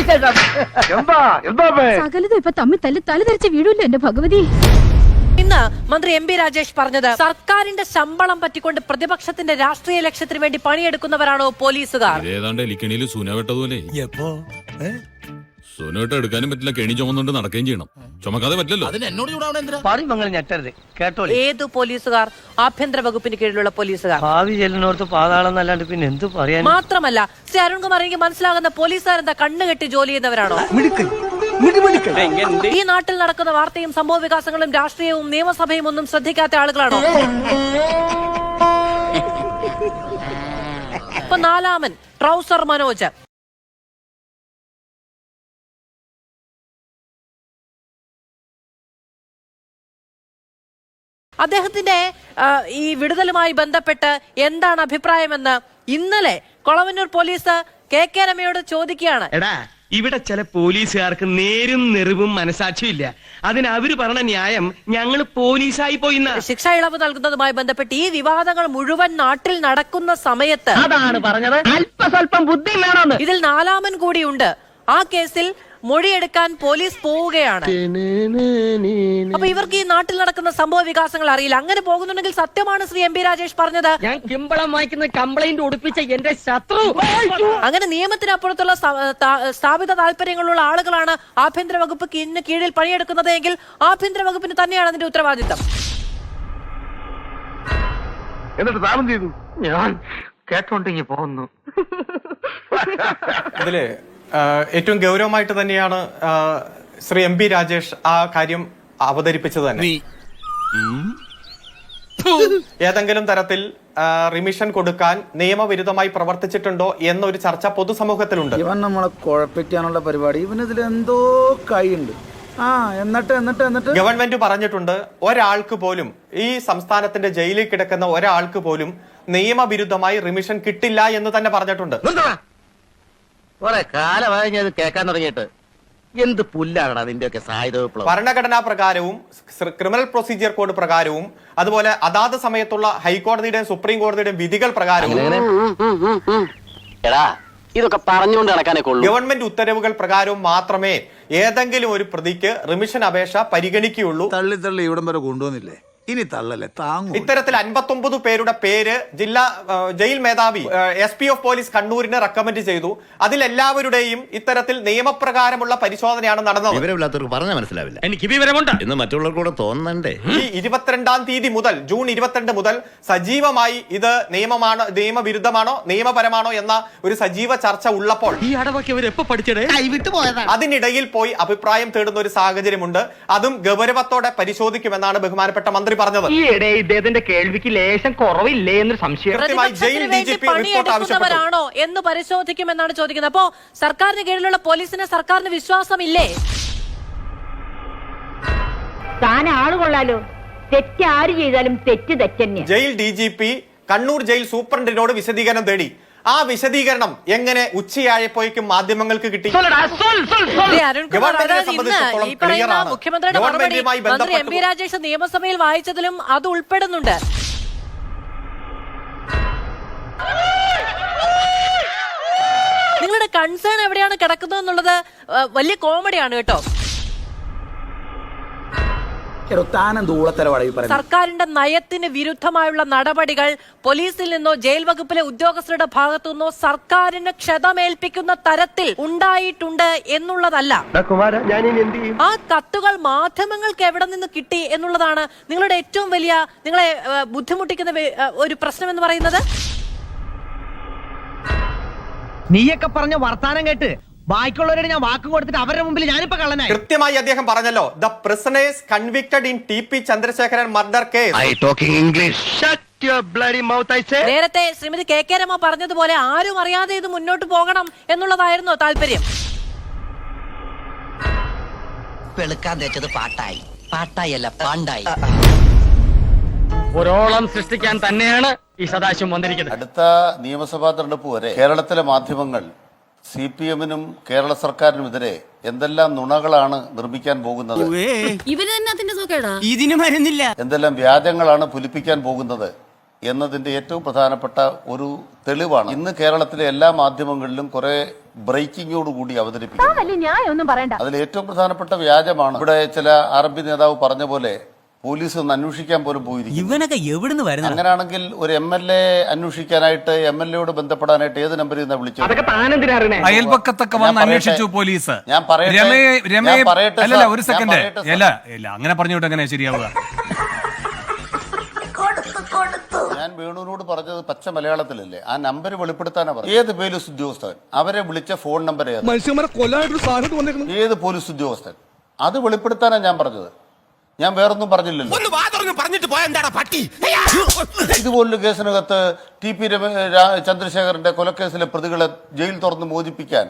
എന്താ? എന്താ സകലതും ഇപ്പൊ തമ്മിൽ തല്ലി തല ധരിച്ച് വീഴൂല്ലോ എന്റെ ഭഗവതി. ഇന്ന് മന്ത്രി എം പി രാജേഷ് പറഞ്ഞത് സർക്കാരിന്റെ ശമ്പളം പറ്റിക്കൊണ്ട് പ്രതിപക്ഷത്തിന്റെ രാഷ്ട്രീയ ലക്ഷ്യത്തിന് വേണ്ടി പണിയെടുക്കുന്നവരാണോ പോലീസുകാർ? ഏതാണ്ട് എലിക്കണിയിൽ സുന വെട്ടതുപോലെ. എപ്പോ? സുന എടുക്കാനും പറ്റില്ല കെണി ചുമന്നുകൊണ്ട് നടക്കുകയും ചെയ്യണം. ചുമക്കാതെ പറ്റില്ലല്ലോ. അതിന് എന്നോട് ചൂടാവണ എന്തിനാ? പറയുമങ്ങൾ ഞെട്ടരുത്. കേട്ടോ ഏത് പോലീസുകാർ? ആഭ്യന്തര വകുപ്പിന് കീഴിലുള്ള പോലീസുകാർ. ഭാവി ചെല്ലിനോർത്ത് പാതാളം എന്നല്ലാണ്ട് പിന്നെ എന്ത് പറയാൻ? മാത്രമല്ല ശ്രീ അരുൺകുമാർ എനിക്ക് മനസ്സിലാകുന്ന പോലീസുകാരെന്താ കണ്ണുകെട്ടി ജോലി ചെയ്യുന്നവരാണോ? ഈ നാട്ടിൽ നടക്കുന്ന വാർത്തയും സംഭവ വികാസങ്ങളും രാഷ്ട്രീയവും നിയമസഭയും ഒന്നും ശ്രദ്ധിക്കാത്ത ആളുകളാണോ? ഇപ്പൊ നാലാമൻ ട്രൗസർ മനോജ്. അദ്ദേഹത്തിന്റെ ഈ വിടുതലുമായി ബന്ധപ്പെട്ട് എന്താണ് അഭിപ്രായമെന്ന് ഇന്നലെ കൊളവന്നൂർ പോലീസ് കെ കെ രമയോട് ചോദിക്കുകയാണ്. എടാ ഇവിടെ ചില പോലീസുകാർക്ക് നേരും നെറിവും മനസാക്ഷിയും ഇല്ല. അതിന് അവർ പറഞ്ഞ ന്യായം ഞങ്ങൾ പോലീസായി പോയി ശിക്ഷ ഇളവ് നൽകുന്നതുമായി ബന്ധപ്പെട്ട് ഈ വിവാദങ്ങൾ മുഴുവൻ നാട്ടിൽ നടക്കുന്ന സമയത്ത് അതാണ് പറഞ്ഞത്. അല്പസ്വല്പം ബുദ്ധി ഇതിൽ നാലാമൻ കൂടിയുണ്ട്. ആ കേസിൽ മൊഴിയെടുക്കാൻ പോലീസ് പോവുകയാണ്. അപ്പൊ ഇവർക്ക് ഈ നാട്ടിൽ നടക്കുന്ന സംഭവ വികാസങ്ങൾ അറിയില്ല. അങ്ങനെ പോകുന്നുണ്ടെങ്കിൽ സത്യമാണ് ശ്രീ എം പി രാജേഷ് പറഞ്ഞത്? ഞാൻ കിമ്പളം വായിക്കുന്ന കംപ്ലൈന്റ് ഒടുപ്പിച്ച എന്റെ ശത്രു. അങ്ങനെ നിയമത്തിനപ്പുറത്തുള്ള സ്ഥാ- സ്ഥാ- സ്ഥാപിത താല്പര്യങ്ങളുള്ള ആളുകളാണ് ആഭ്യന്തര വകുപ്പ് ഇന്ന് കീഴിൽ പണിയെടുക്കുന്നത് എങ്കിൽ ആഭ്യന്തര വകുപ്പിന് തന്നെയാണ് അതിന്റെ ഉത്തരവാദിത്തം. എന്നിട്ട് താമം ചെയ്തു? ഞാൻ കേട്ടോണ്ടെങ്കിൽ പോകുന്നു ഇതിൽ ആ, ഏറ്റവും ഗൗരവമായിട്ട് തന്നെയാണ് ശ്രീ എം പി രാജേഷ് ആ കാര്യം അവതരിപ്പിച്ചത് തന്നെ. ഏതെങ്കിലും തരത്തിൽ റിമിഷൻ കൊടുക്കാൻ നിയമവിരുദ്ധമായി പ്രവർത്തിച്ചിട്ടുണ്ടോ എന്നൊരു ചർച്ച പൊതുസമൂഹത്തിലുണ്ട്. ഇവൻ നമ്മളെ കുഴപ്പിക്കാനുള്ള പരിപാടി. ഇവൻ ഇവനിതിൽ എന്തോ കൈയുണ്ട്. ആ എന്നിട്ട് എന്നിട്ട് എന്നിട്ട്? ഗവൺമെന്റ് പറഞ്ഞിട്ടുണ്ട് ഒരാൾക്ക് പോലും ഈ സംസ്ഥാനത്തിന്റെ ജയിലിൽ കിടക്കുന്ന ഒരാൾക്ക് പോലും നിയമവിരുദ്ധമായി റിമിഷൻ കിട്ടില്ല എന്ന് തന്നെ പറഞ്ഞിട്ടുണ്ട്. കുറെ കാലമായി ഞാൻ കേൾക്കാൻ തുടങ്ങിയിട്ട്. എന്ത് പുല്ലാണടാ നിന്റെയൊക്കെ സായുധ വിപ്ലവം. ഭരണഘടനാ പ്രകാരവും ക്രിമിനൽ പ്രൊസീജിയർ കോഡ് പ്രകാരവും അതുപോലെ അതാത് സമയത്തുള്ള ഹൈക്കോടതിയുടെയും സുപ്രീം കോടതിയുടെയും വിധികൾ പ്രകാരവും. എടാ ഇതൊക്കെ പറഞ്ഞുകൊണ്ട് നടക്കാനേ കൊള്ളൂ ഗവൺമെന്റ് ഉത്തരവുകൾ പ്രകാരവും മാത്രമേ ഏതെങ്കിലും ഒരു പ്രതിക്ക് റിമിഷൻ അപേക്ഷ പരിഗണിക്കുകയുള്ളൂ. തള്ളി തള്ളി ഇവിടം വരെ കൊണ്ടുവന്നില്ലേ? ഇനി തള്ളല്ലേ? താങ്ങും. ഇത്തരത്തിൽ അൻപത്തൊമ്പത് പേരുടെ പേര് ജില്ലാ ജയിൽ മേധാവി എസ് പി ഓഫ് പോലീസ് കണ്ണൂരിന് റെക്കമെൻഡ് ചെയ്തു. അതിലെല്ലാവരുടെയും ഇത്തരത്തിൽ നിയമപ്രകാരമുള്ള പരിശോധനയാണ് നടന്നത്. വിവരമില്ലാത്തവർക്ക് പറഞ്ഞാൽ മനസ്സിലാവില്ല. എനിക്ക് വിവരമുണ്ട്. എന്ന് മറ്റുള്ളവർക്കൂടെ തോന്നണ്ടേ? ഈ ഇരുപത്തിരണ്ടാം തീയതി മുതൽ ജൂൺ ഇരുപത്തിരണ്ട് മുതൽ സജീവമായി ഇത് നിയമമാണോ നിയമവിരുദ്ധമാണോ നിയമപരമാണോ എന്ന ഒരു സജീവ ചർച്ച ഉള്ളപ്പോൾ ഈ അടവൊക്കെ ഇവർ എപ്പോ പഠിച്ചടേ? അതിനിടയിൽ പോയി അഭിപ്രായം തേടുന്ന ഒരു സാഹചര്യമുണ്ട്. അതും ഗൗരവത്തോടെ പരിശോധിക്കുമെന്നാണ് ബഹുമാനപ്പെട്ട മന്ത്രി പറഞ്ഞത്? ഈയിടെ ഇദ്ദേഹത്തിന്റെ കേൾവിക്ക് ലേശം കുറവില്ലേ എന്നൊരു സംശയം. കൃത്യമായി ജയിൽ ഡി ജി പി റിപ്പോർട്ട് ആവശ്യപ്പെട്ടു. പണിയെടുക്കുന്നവരാണോ എന്ന് പരിശോധിക്കുമെന്നാണ് ചോദിക്കുന്നത്. അപ്പോ സർക്കാരിന് കീഴിലുള്ള പോലീസിന് സർക്കാരിന് വിശ്വാസമില്ലേ? താൻ ആൾ കൊള്ളാലോ. തെറ്റ് ആര് ചെയ്താലും തെറ്റ് തെറ്റന്നെ jail D G P Kannur jail സൂപ്രണ്ടിനോട് വിശദീകരണം തേടി. ആ വിശദീകരണം എങ്ങനെ ഉച്ചയായപ്പോഴേക്കും മാധ്യമങ്ങൾക്ക് കിട്ടി. മുഖ്യമന്ത്രിയുടെ മറുപടി ഗവൺമെന്റുമായി മന്ത്രി എം പി രാജേഷ് നിയമസഭയിൽ വായിച്ചതിലും അത് ഉൾപ്പെടുന്നുണ്ട്. നിങ്ങളുടെ കൺസേൺ എവിടെയാണ് കിടക്കുന്നത് എന്നുള്ളത് വലിയ കോമഡിയാണ് കേട്ടോ. സർക്കാരിന്റെ നയത്തിന് വിരുദ്ധമായുള്ള നടപടികൾ പോലീസിൽ നിന്നോ ജയിൽ വകുപ്പിലെ ഉദ്യോഗസ്ഥരുടെ ഭാഗത്തു നിന്നോ സർക്കാരിന് ക്ഷതമേൽപ്പിക്കുന്ന തരത്തിൽ ഉണ്ടായിട്ടുണ്ട് എന്നുള്ളതല്ല. കുമാര ഞാൻ ഇനി എന്ത് ആ കത്തുകൾ മാധ്യമങ്ങൾക്ക് എവിടെ നിന്ന് കിട്ടി എന്നുള്ളതാണ് നിങ്ങളുടെ ഏറ്റവും വലിയ നിങ്ങളെ ബുദ്ധിമുട്ടിക്കുന്ന ഒരു പ്രശ്നം എന്ന് പറയുന്നത്? നീയൊക്കെ പറഞ്ഞ വർത്താനം കേട്ട് ബാക്കിയുള്ളവരോട് ഞാൻ വാക്ക് കൊടുത്തിട്ട് അവരുടെ മുമ്പിൽ ഞാനിപ്പോ കള്ളനായി. കൃത്യമായി അദ്ദേഹം പറഞ്ഞല്ലോ the prisoners convicted in T P Chandrasekharan murder case I talking English നേരത്തെ ശ്രീമതി കെ കെ രമ പറഞ്ഞതുപോലെ ആരും അറിയാതെ ഇത് മുന്നോട്ട് പോകണം എന്നുള്ളതായിരുന്നു താല്പര്യം. വെളുക്കാൻ തേച്ചത് പാട്ടായി. പാട്ടായി അല്ല പാണ്ടായി. ഒരോളം സൃഷ്ടിക്കാൻ തന്നെയാണ് ഈ സദാശിവം വന്നിരിക്കുന്നത്. അടുത്ത നിയമസഭാ തെരഞ്ഞെടുപ്പ് വരെ കേരളത്തിലെ മാധ്യമങ്ങൾ സി പി എമ്മിനും കേരള സർക്കാരിനുമെതിരെ എന്തെല്ലാം നുണകളാണ് നിർമ്മിക്കാൻ പോകുന്നത്? ഇവർ തന്നെ അതിന്റെ സുഖേടാ ഇതിന് മരുന്നില്ല. എന്തെല്ലാം വ്യാജങ്ങളാണ് പുലിപ്പിക്കാൻ പോകുന്നത് എന്നതിന്റെ ഏറ്റവും പ്രധാനപ്പെട്ട ഒരു തെളിവാണ്. ഇന്ന് കേരളത്തിലെ എല്ലാ മാധ്യമങ്ങളിലും കുറെ ബ്രേക്കിങ്ങോട് കൂടി അവതരിപ്പിക്കും അതിൽ ഏറ്റവും പ്രധാനപ്പെട്ട വ്യാജമാണ്. ഇവിടെ ചില അറബി നേതാവ് പറഞ്ഞ പോലെ പോലീസ് ഒന്ന് അന്വേഷിക്കാൻ പോലും പോയിരിക്കും ഇവനൊക്കെ എവിടുന്ന് വരുന്നത് അങ്ങനെയാണെങ്കിൽ ഒരു എം എൽ എ അന്വേഷിക്കാനായിട്ട് എം എൽ എയോട് ബന്ധപ്പെടാനായിട്ട് ഏത് നമ്പറിൽ നിന്നാ അറിയണേ? അയൽപക്കത്തൊക്കെ വന്ന് അന്വേഷിച്ചു പോലീസ്. ഞാൻ പറയട്ടെ. അല്ലല്ല ഒരു സെക്കൻഡ്. അല്ല ഇല്ല അങ്ങനെ പറഞ്ഞോട്ട് എങ്ങനെ ശരിയാവുക? ഞാൻ വേണുവിനോട് പറഞ്ഞത് പച്ച മലയാളത്തിലല്ലേ. ആ നമ്പർ വെളിപ്പെടുത്താനാ പറഞ്ഞത്. ഏത് പോലീസ് ഉദ്യോഗസ്ഥൻ? അവരെ വിളിച്ച ഫോൺ നമ്പർ ഏത്? ഏത് പോലീസ് ഉദ്യോഗസ്ഥൻ? അത് വെളിപ്പെടുത്താനാ ഞാൻ പറഞ്ഞത്. ഞാൻ വേറൊന്നും പറഞ്ഞില്ലല്ലോ. പറഞ്ഞിട്ട് പോയ എന്താടാ പട്ടി? ഇതുപോലൊരു കേസിനകത്ത് ടി പി ചന്ദ്രശേഖരന്റെ കൊലക്കേസിലെ പ്രതികളെ ജയിൽ തുറന്ന് മോചിപ്പിക്കാൻ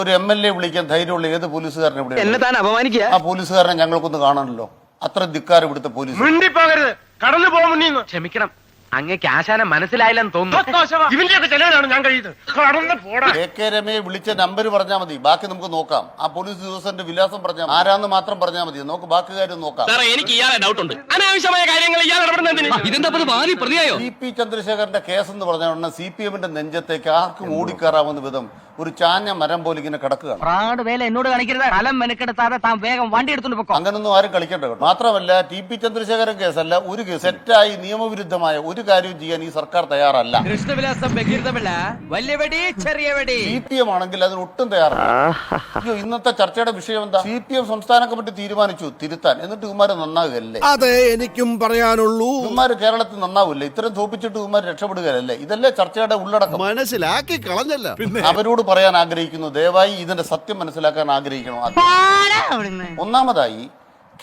ഒരു എം എൽ എ വിളിക്കാൻ ധൈര്യമുള്ള ഏത് പോലീസുകാരനെ ഇവിടെ എന്നെ താൻ അപമാനിക്കുക? ആ പോലീസുകാരനെ ഞങ്ങൾക്കൊന്ന് കാണണല്ലോ. അത്ര ധിക്കാരം ഇവിടുത്തെ പോലീസ് കടന്നു പോകാൻ ക്ഷമിക്കണം. അങ്ങേക്ക് ആശാനം മനസ്സിലായില്ലെന്ന് തോന്നുന്നു. ഇവന്റെയൊക്കെ ചെലവിലാണ് ഞാൻ കഴിയുന്നത്. കെ രമയെ വിളിച്ച നമ്പർ പറഞ്ഞാൽ മതി. ബാക്കി നമുക്ക് നോക്കാം. ആ പോലീസ് ഉദ്യോഗസ്ഥന്റെ വിലാസം പറഞ്ഞാൽ മതി. ആരാന്ന് മാത്രം പറഞ്ഞാൽ മതി. നമുക്ക് ബാക്കി കാര്യം നോക്കാം. എനിക്ക് ഇയാളെ ഡൗട്ട് ഉണ്ട്. അനാവശ്യമായ കാര്യങ്ങൾ ഇയാൾ ഇതെന്താ പ്രതിയായോ? സി പി ചന്ദ്രശേഖരന്റെ കേസ് എന്ന് പറഞ്ഞ ഉടനെ സി പി എമ്മിന്റെ നെഞ്ചത്തേക്ക് ആർക്കും ഓടിക്കയറാവുന്ന വിധം ഒരു ചാഞ്ഞ മരം പോലെ ഇങ്ങനെ കിടക്കുകയാണ്. പ്രാട് വേല എന്നോട് കാണിക്കരുത്. കലം മെനക്കെടുത്താതെ താൻ വേഗം വണ്ടി എടുത്തോണ്ട് പൊക്കോ. അങ്ങനൊന്നും ആരും കളിക്കേണ്ട കേട്ടോ. മാത്രമല്ല ടി പി ചന്ദ്രശേഖരൻ കേസല്ല ഒരു കേസ് സെറ്റായി നിയമവിരുദ്ധമായ ഒരു കാര്യവും ചെയ്യാൻ ഈ സർക്കാർ തയ്യാറല്ല. കൃഷ്ണവിലാസം ബഹിർദമല്ല വലിയ വെടി ചെറിയ വെടി സി പി എം ആണെങ്കിൽ അതിന് ഒട്ടും തയ്യാറല്ല. അയ്യോ ഇന്നത്തെ ചർച്ചയുടെ വിഷയം എന്താ? സി പി എം സംസ്ഥാന കമ്മിറ്റി തീരുമാനിച്ചു തിരുത്താൻ. എന്നിട്ട് ഇവന്മാര് നന്നാകുകയല്ലേ അതെ എനിക്കും പറയാനുള്ളൂ. ഇവന്മാര് കേരളത്തിൽ നന്നാവില്ല? ഇത്രയും തോപ്പിച്ചിട്ട് ഇവന്മാര് രക്ഷപ്പെടുകയല്ലേ? ഇതല്ലേ ചർച്ചയുടെ ഉള്ളടക്കം. മനസ്സിലാക്കി കളഞ്ഞല്ല. പിന്നെ അവരോട് പറയാൻ ആഗ്രഹിക്കുന്നു. ദയവായി ഇതിന്റെ സത്യം മനസ്സിലാക്കാൻ ആഗ്രഹിക്കണം ഒന്നാമതായി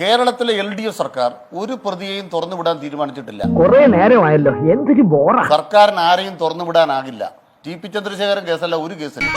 കേരളത്തിലെ എൽ ഡി എഫ് സർക്കാർ ഒരു പ്രതിയെയും തുറന്നുവിടാൻ തീരുമാനിച്ചിട്ടില്ല. കുറെ നേരമായല്ലോ. എന്തൊരു ബോറാ. സർക്കാരിന് ആരെയും തുറന്നുവിടാനാകില്ല. ടി പി ചന്ദ്രശേഖരൻ കേസല്ല ഒരു കേസില്ല.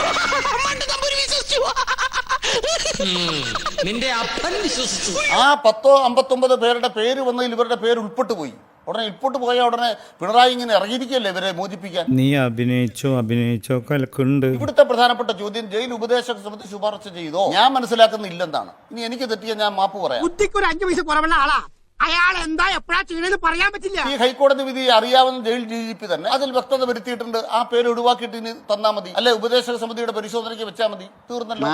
നിന്റെ അപ്പൻ വിശ്വസിച്ചു. ആ പത്തോ അമ്പത്തൊമ്പത് പേരുടെ പേര് വന്നതിൽ ഇവരുടെ പേര് ഉൾപ്പെട്ടു പോയി ഉടനെ ഇപ്പോട്ട് പോയ ഉടനെ പിണറായി ഇങ്ങനെ ഇറങ്ങിയിരിക്കല്ലേ ഇവരെ മോചിപ്പിക്കാൻ? നീ അഭിനയിച്ചോ അഭിനയിച്ചോ കലക്കുണ്ട് ഇവിടുത്തെ പ്രധാനപ്പെട്ട ചോദ്യം ജയിൽ ഉപദേശക സമിതി ശുപാർശ ചെയ്തോ? ഞാൻ മനസ്സിലാക്കുന്നില്ലെന്നാണ്. ഇനി എനിക്ക് തെറ്റിയ ഞാൻ മാപ്പ് പറയാം. അഞ്ചു പൈസ കുറവുള്ള ആളാ. അയാൾ എന്താ എപ്പോഴാ ചെയ്യണെന്ന് പറയാൻ പറ്റില്ല. ഈ ഹൈക്കോടതി വിധി അറിയാവുന്ന ജയിൽ ഡി ജി പി തന്നെ അതിൽ വ്യക്തത വരുത്തിയിട്ടുണ്ട്. ആ പേര് ഒഴിവാക്കിയിട്ട് ഇനി തന്നാ മതി. അല്ലെ ഉപദേശക സമിതിയുടെ പരിശോധനയ്ക്ക് വെച്ചാൽ മതി. തീർന്നല്ലോ.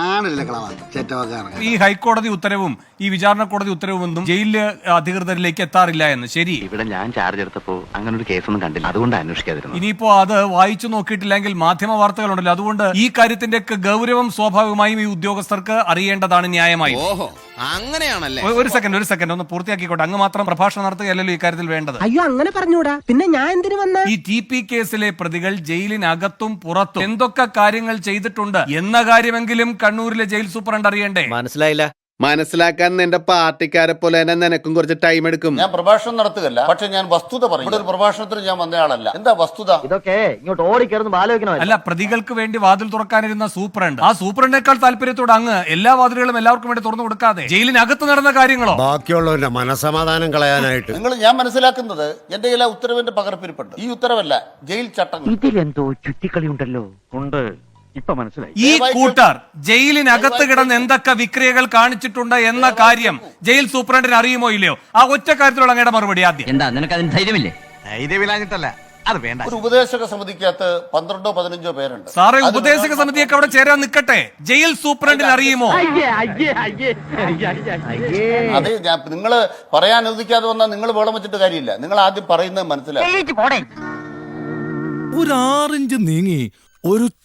ഈ ഹൈക്കോടതി ഉത്തരവും ഈ വിചാരണ കോടതി ഉത്തരവും ഒന്നും ജയിലിൽ അധികൃതരിലേക്ക് എത്താറില്ല എന്ന്. ശരി. ഇവിടെ ഞാൻ ചാർജ് എടുത്തപ്പോ അങ്ങനെ ഒരു കേസൊന്നും കണ്ടില്ല. അതുകൊണ്ട് അന്വേഷിക്കാതിരുന്നു. ഇനിയിപ്പോ അത് വായിച്ചു നോക്കിയിട്ടില്ലെങ്കിൽ മാധ്യമ വാർത്തകളുണ്ടല്ലോ. അതുകൊണ്ട് ഈ കാര്യത്തിന്റെ ഗൗരവം സ്വാഭാവികമായും ഈ ഉദ്യോഗസ്ഥർക്ക് അറിയേണ്ടതാണ് ന്യായമായി. ഓഹോ. അങ്ങനെയാണല്ലേ? ഒരു സെക്കൻഡ് ഒരു സെക്കൻഡ് ഒന്ന് പൂർത്തിയാക്കിക്കോട്ടെ. അങ്ങ് മാത്രം പ്രഭാഷണം നടത്തുകയല്ലല്ലോ ഈ കാര്യത്തിൽ വേണ്ടത്. അയ്യോ അങ്ങനെ പറഞ്ഞൂടാ. പിന്നെ ഞാൻ എന്തിനു വന്ന? ഈ ടി പി കേസിലെ പ്രതികൾ ജയിലിനകത്തും പുറത്തും എന്തൊക്കെ കാര്യങ്ങൾ ചെയ്തിട്ടുണ്ട് എന്ന കാര്യമെങ്കിലും കണ്ണൂരിലെ ജയിൽ സൂപ്രണ്ട് അറിയണ്ടേ? മനസ്സിലായില്ല. മനസ്സിലാക്കാൻ നിന്റെ പാർട്ടിക്കാരെ പോലെ തന്നെ നിനക്കും കുറച്ച് ടൈം എടുക്കും. ഞാൻ പ്രഭാഷണം നടത്തുകയല്ല. പക്ഷെ ഞാൻ വസ്തുത പറയും. ഇവിടെ ഒരു പ്രഭാഷണത്തിന് ഞാൻ വന്നയാളല്ല എന്താ വസ്തുത? ഇതൊക്കെ ഇങ്ങോട്ട് ഓടിക്കരുന്ന് ആലോചിക്കണോ അല്ല പ്രതികൾക്ക് വേണ്ടി വാതിൽ തുറക്കാനിരുന്ന സൂപ്രണ്ട്. ആ സൂപ്രണ്ടിനേക്കാൾ താല്പര്യത്തോട് അങ്ങ് എല്ലാ വാതിലുകളും എല്ലാവർക്കും വേണ്ടി തുറന്നു കൊടുക്കാതെ ജയിലിനകത്ത് നടന്ന കാര്യങ്ങളോ? ബാക്കിയുള്ളവരുടെ മനസമാധാനം കളയാനായിട്ട്. നിങ്ങൾ ഞാൻ മനസ്സിലാക്കുന്നത് എന്റെ കയ്യിൽ ആ ഉത്തരവിന്റെ പകർപ്പിരിപ്പുണ്ട്. ഈ ഉത്തരവല്ല ജയിൽ ചട്ടങ്ങൾ. ഇതിലെന്തോ ചുറ്റിക്കളി ഉണ്ടല്ലോ ഉണ്ട്. ഇപ്പൊ മനസ്സിലായി. ഈ കൂട്ടർ ജയിലിനകത്ത് കിടന്ന് എന്തൊക്കെ വിക്രിയകൾ കാണിച്ചിട്ടുണ്ട് എന്ന കാര്യം ജയിൽ സൂപ്രണ്ടിന് അറിയുമോ ഇല്ലയോ? ആ ഒറ്റ കാര്യത്തിലുള്ള അങ്ങയുടെ മറുപടി ആദ്യം. എന്താ നിനക്ക് അതിന് ധൈര്യമില്ലേ? ധൈര്യമില്ലാഞ്ഞിട്ടല്ല അത് വേണ്ട. ഒരു ഉപദേശക സമിതിക്കകത്ത് പന്ത്രണ്ടോ പതിനഞ്ചോ പേരുണ്ട്. സാറേ ഉപദേശക സമിതിയൊക്കെ അവിടെ ചേരാൻ നിൽക്കട്ടെ ജയിൽ സൂപ്രണ്ടിന് അറിയുമോ? അതെ ഞാൻ നിങ്ങൾ പറയാൻ അനുവദിക്കാതെ വന്നാൽ നിങ്ങൾ വേളം വെച്ചിട്ട് കാര്യമില്ല. നിങ്ങൾ ആദ്യം പറയുന്നത് മനസ്സിലായി പോടേ. ഒരു ആറിഞ്ച് നീങ്ങി ഒരു